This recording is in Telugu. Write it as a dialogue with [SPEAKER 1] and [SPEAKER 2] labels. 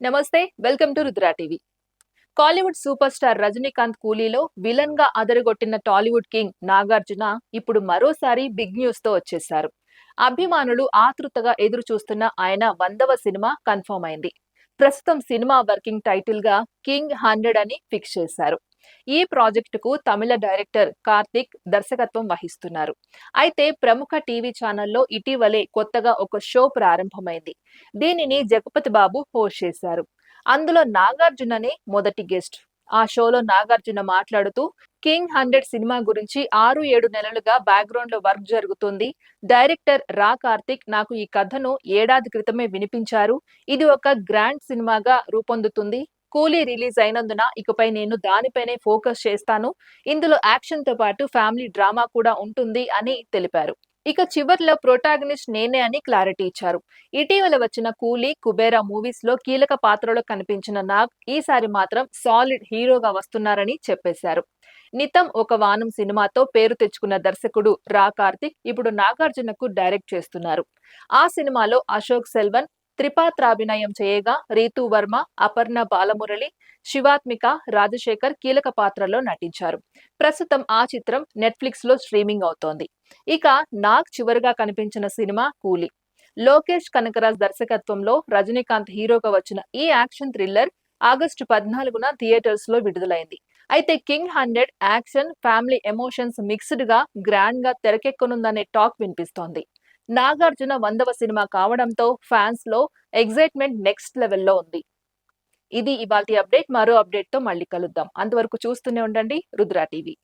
[SPEAKER 1] నమస్తే welcome to Rudra TV. Kollywood super star Rajinikanth కూలీలో విలన్గా అదరగొట్టిన టాలీవుడ్ కింగ్ నాగార్జున ఇప్పుడు మరోసారి బిగ్ న్యూస్తో వచ్చేశారు. అభిమానులు ఆతృతగా ఎదురు చూస్తున్న ఆయన వందవ సినిమా కన్ఫర్మ్ అయింది. ప్రస్తుతం సినిమా వర్కింగ్ టైటిల్గా కింగ్ హండ్రెడ్ అని ఫిక్స్ చేశారు. ఈ ప్రాజెక్టుకు తమిళ డైరెక్టర్ కార్తిక్ దర్శకత్వం వహిస్తున్నారు. అయితే ప్రముఖ టీవీ ఛానల్లో ఇటీవలే కొత్తగా ఒక షో ప్రారంభమైంది. దీనిని జగపతి బాబు హోస్ట్ చేశారు. అందులో నాగార్జుననే మొదటి గెస్ట్. ఆ షోలో నాగార్జున మాట్లాడుతూ కింగ్ హండ్రెడ్ సినిమా గురించి ఆరు ఏడు నెలలుగా బ్యాక్గ్రౌండ్లో వర్క్ జరుగుతుంది. డైరెక్టర్ రా కార్తిక్ నాకు ఈ కథను ఏడాది క్రితమే వినిపించారు. ఇది ఒక గ్రాండ్ సినిమాగా రూపొందుతుంది. కూలీ రిలీజ్ అయినందున ఇకపై నేను దానిపైనే ఫోకస్ చేస్తాను. ఇందులో యాక్షన్తో పాటు ఫ్యామిలీ డ్రామా కూడా ఉంటుంది అని తెలిపారు. ఇక చివర్లో ప్రోటాగనిస్ట్ నేనే అని క్లారిటీ ఇచ్చారు. ఇటీవల వచ్చిన కూలీ కుబేరా మూవీస్లో కీలక పాత్రలో కనిపించిన నాగ్ ఈసారి మాత్రం సాలిడ్ హీరోగా వస్తున్నారని చెప్పేశారు. నితం ఒక వానం సినిమాతో పేరు తెచ్చుకున్న దర్శకుడు రా కార్తిక్ ఇప్పుడు నాగార్జునకు డైరెక్ట్ చేస్తున్నారు. ఆ సినిమాలో అశోక్ సెల్వన్ త్రిపాత్రాభినయం చేయగా రీతు వర్మ అపర్ణ బాలమురళి శివాత్మిక రాజశేఖర్ కీలక పాత్రలో నటించారు. ప్రస్తుతం ఆ చిత్రం నెట్ఫ్లిక్స్లో స్ట్రీమింగ్ అవుతోంది. ఇక నాగ్ చివరిగా కనిపించిన సినిమా కూలీ. లోకేష్ కనకరాజ్ దర్శకత్వంలో రజనీకాంత్ హీరోగా వచ్చిన ఈ యాక్షన్ థ్రిల్లర్ ఆగస్టు పద్నాలుగున థియేటర్స్లో విడుదలైంది. అయితే king hundred action family emotions మిక్స్డ్గా గ్రాండ్గా తెరకెక్కనుందనే టాక్ వినిపిస్తోంది. నాగార్జున వందవ సినిమా కావడంతో ఫ్యాన్స్లో ఎగ్జైట్మెంట్ నెక్స్ట్ లెవెల్లో ఉంది. ఇది ఇవాళ అప్డేట్ మరో అప్డేట్తో మళ్ళీ కలుద్దాం. అంతవరకు చూస్తూనే ఉండండి. రుద్రా టీవీ.